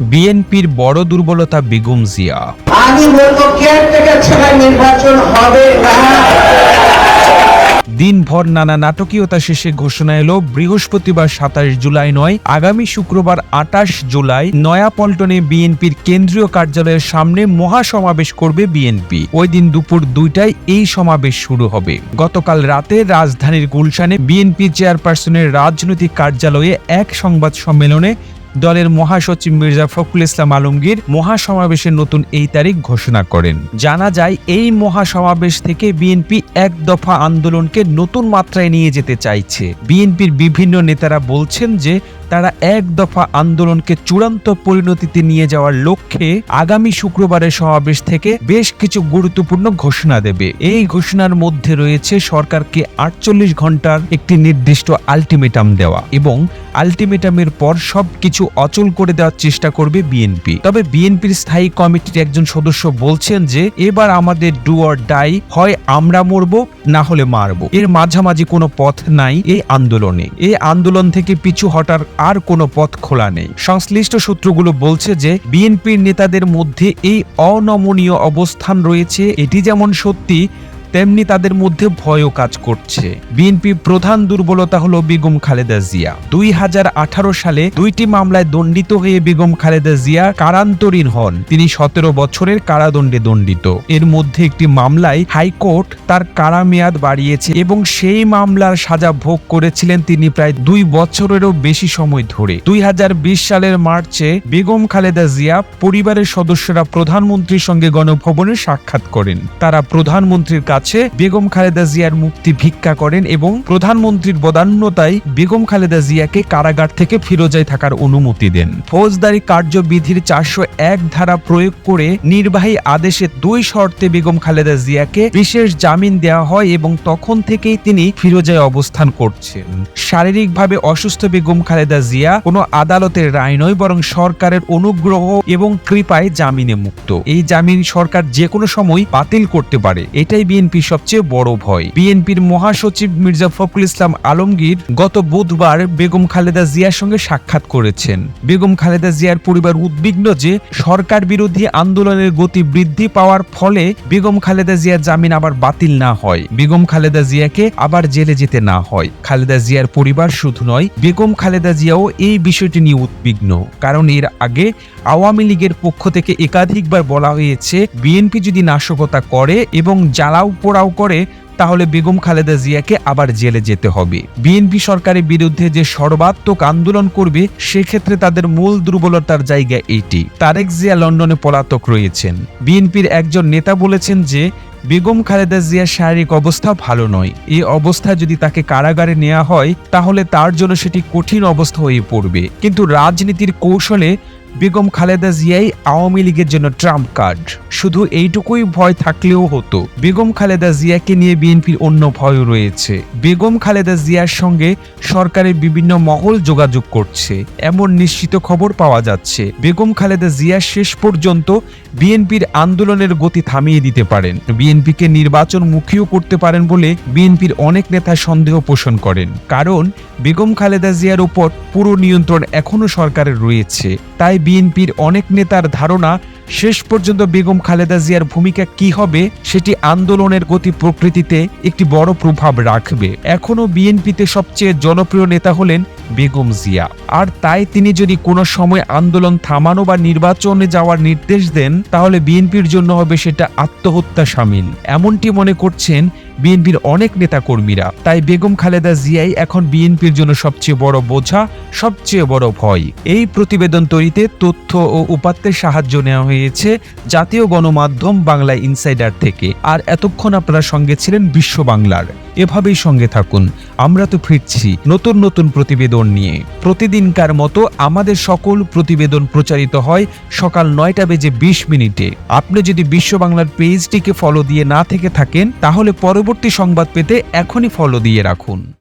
বিএনপির বড় দুর্বলতা বেগম জিয়া। আমি বলব ছাড়া নির্বাচন হবে না? দিনভর নানা নাটকীয়তা শেষে ঘোষণা এলো বৃহস্পতিবার সাতাশ জুলাই নয় আগামী শুক্রবার আটাশ জুলাই নয়াপল্টনে বিএনপির কেন্দ্রীয় কার্যালয়ের সামনে মহাসমাবেশ করবে বিএনপি। ওই দিন দুপুর দুইটায় এই সমাবেশ শুরু হবে। গতকাল রাতে রাজধানীর গুলশানে বিএনপি চেয়ারপারসনের রাজনৈতিক কার্যালয়ে এক সংবাদ সম্মেলনে দলের মহাসচিব মির্জা ফখরুল ইসলাম আলমগীর মহাসমাবেশের নতুন এই তারিখ ঘোষণা করেন। জানা যায়, এই মহাসমাবেশ থেকে বিএনপি এক দফা আন্দোলনকে নতুন মাত্রায় নিয়ে যেতে চাইছে। বিএনপির বিভিন্ন নেতারা বলছেন যে তারা এক দফা আন্দোলনকে চূড়ান্ত পরিণতিতে নিয়ে যাওয়ার লক্ষ্যে আগামী শুক্রবারের সমাবেশ থেকে বেশ কিছু গুরুত্বপূর্ণ ঘোষণা দেবে। এই ঘোষণার মধ্যে রয়েছে সরকারকে আটচল্লিশ ঘণ্টার একটি নির্দিষ্ট আলটিমেটাম দেওয়া এবং আলটিমেটামের পর সব কিছু অচল করে দেওয়ার চেষ্টা করবে বিএনপি। তবে বিএনপির স্থায়ী কমিটির একজন সদস্য বলছেন যে, এবার আমাদের ডু অর ডাই, হয় আমরা মরব না হলে মারব। এর মাঝামাঝি কোনো পথ নাই এই আন্দোলনে। এই আন্দোলন থেকে পিছু হটার আর কোনো পথ খোলা নেই। সংশ্লিষ্ট সূত্রগুলো বলছে যে, বিএনপির নেতাদের মধ্যে এই অনমনীয় অবস্থান রয়েছে। এটি যেমন সত্যি তেমনি তাদের মধ্যে ভয়ও কাজ করছে। বিএনপি প্রধান দুর্বলতা হলো বেগম খালেদা জিয়া। দুই হাজার আঠারো সালে দুইটি মামলায় দণ্ডিত হয়ে বেগম খালেদা জিয়া কারান্তরীণ হন। তিনি সতেরো বছরের কারাদণ্ডে দণ্ডিত। এর মধ্যে একটি মামলায় হাইকোর্ট তার কারা মেয়াদ বাড়িয়েছে এবং সেই মামলার সাজা ভোগ করেছিলেন তিনি প্রায় দুই বছরেরও বেশি সময় ধরে। দুই হাজার বিশ সালের মার্চে বেগম খালেদা জিয়া পরিবারের সদস্যরা প্রধানমন্ত্রীর সঙ্গে গণভবনে সাক্ষাৎ করেন। তারা প্রধানমন্ত্রীর কাছে বেগম খালেদা জিয়ার মুক্তি ভিক্ষা করেন এবং প্রধানমন্ত্রীর বদান্যতায় বেগম খালেদা জিয়াকে কারাগার থেকে ফিরোজায় থাকার অনুমতি দেন। ফৌজদারি কার্যবিধির চারশো এক ধারা প্রয়োগ করে নির্বাহী আদেশে দুই শর্তে বেগম খালেদা জিয়াকে বিশেষ জামিন দেওয়া হয় এবং তখন থেকেই তিনি ফিরোজায় অবস্থান করছেন। শারীরিকভাবে অসুস্থ বেগম খালেদা জিয়া কোনো আদালতের রায় নয়, বরং সরকারের অনুগ্রহ এবং কৃপায় জামিনে মুক্ত। এই জামিন সরকার যে কোনো সময় বাতিল করতে পারে। এটাই বিএনপির সবচেয়ে বড় ভয়। বিএনপির মহাসচিব মির্জা ফখরুল ইসলাম আলমগীর গত বুধবার বেগম খালেদা জিয়ার সঙ্গে সাক্ষাৎ করেছেন। বেগম খালেদা জিয়ার পরিবার উদ্বিগ্ন যে সরকার বিরোধী আন্দোলনের গতি বৃদ্ধি পাওয়ার ফলে বেগম খালেদা জিয়ার জামিন আবার বাতিল না হয়। বেগম খালেদা জিয়াকে আবার জেলে যেতে না হয়। খালেদা জিয়ার পরিবার শুধু নয়, বেগম খালেদা জিয়াও এই বিষয়টি নিয়ে উদ্বিগ্ন। কারণ এর আগে আওয়ামী লীগের পক্ষ থেকে একাধিকবার বলা হয়েছে, বিএনপি যদি নাশকতা করে এবং জ্বালাও পোড়াও করে, তাহলে বেগম খালেদা জিয়াকে আবার জেলে যেতে হবে। বিএনপি সরকারের বিরুদ্ধে যে সর্বাত্মক আন্দোলন করবে, সেক্ষেত্রে তাদের মূল দুর্বলতার জায়গা এটি তারেক জিয়া লন্ডনে পলাতক রয়েছেন। বিএনপির একজন নেতা বলেছেন যে, বেগম খালেদা জিয়ার শারীরিক অবস্থা ভালো নয়। এই অবস্থা যদি তাকে কারাগারে নেওয়া হয়, তাহলে তার জন্য সেটি কঠিন অবস্থা হয়ে পড়বে। কিন্তু রাজনীতির কৌশলে বেগম খালেদা জিয়াই আওয়ামী লীগের জন্য ট্রাম্প কার্ড। শুধু এইটুকুই ভয় থাকলেও হতো। বেগম খালেদা জিয়াকে নিয়ে বিএনপির অন্য ভয় রয়েছে। বেগম খালেদা জিয়ার সঙ্গে সরকারের বিভিন্ন মহল যোগাযোগ করছে। এমন নিশ্চিত খবর পাওয়া যাচ্ছে। বেগম খালেদা জিয়া শেষ পর্যন্ত বিএনপির আন্দোলনের গতি থামিয়ে দিতে পারেন। বিএনপিকে নির্বাচন মুখীও করতে পারেন বলে বিএনপির অনেক নেতা সন্দেহ পোষণ করেন। কারণ, বেগম খালেদা জিয়ার উপর পুরো নিয়ন্ত্রণ এখনও সরকারের রয়েছে। তাই বিএনপির অনেক নেতার ধারণা, শেষ পর্যন্ত বেগম খালেদা জিয়ার ভূমিকা কি হবে সেটি আন্দোলনের গতি প্রকৃতিতে একটি বড় প্রভাব রাখবে। এখনও বিএনপিতে সবচেয়ে জনপ্রিয় নেতা হলেন বেগম জিয়া। আর তাই তিনি যদি কোনো সময় আন্দোলন থামানো বা নির্বাচনে যাওয়ার নির্দেশ দেন, তাহলে বিএনপির জন্য হবে সেটা আত্মহত্যা সামিল। এমনটি মনে করছেন বিএনপির অনেক নেতাকর্মীরা। তাই বেগম খালেদা জিয়াই এখন বিএনপির জন্য সবচেয়ে বড় বোঝা, সবচেয়ে বড় ভয়। এই প্রতিবেদন তৈরিতে তথ্য ও উপাত্তের সাহায্য নেওয়া হয়েছে জাতীয় গণমাধ্যম বাংলা ইনসাইডার থেকে। আর এতক্ষণ আপনারা সঙ্গে ছিলেন বিশ্ব বাংলার। এভাবেই সঙ্গে থাকুন। আমরা তো ফিরছি নতুন নতুন প্রতিবেদন নিয়ে। প্রতিদিনকার মতো আমাদের সকল প্রতিবেদন প্রচারিত হয় সকাল নয়টা বেজে বিশ মিনিটে। আপনি যদি বিশ্ব বাংলার পেজটিকে ফলো দিয়ে না থেকে থাকেন, তাহলে পরবর্তী সংবাদ পেতে এখনই ফলো দিয়ে রাখুন।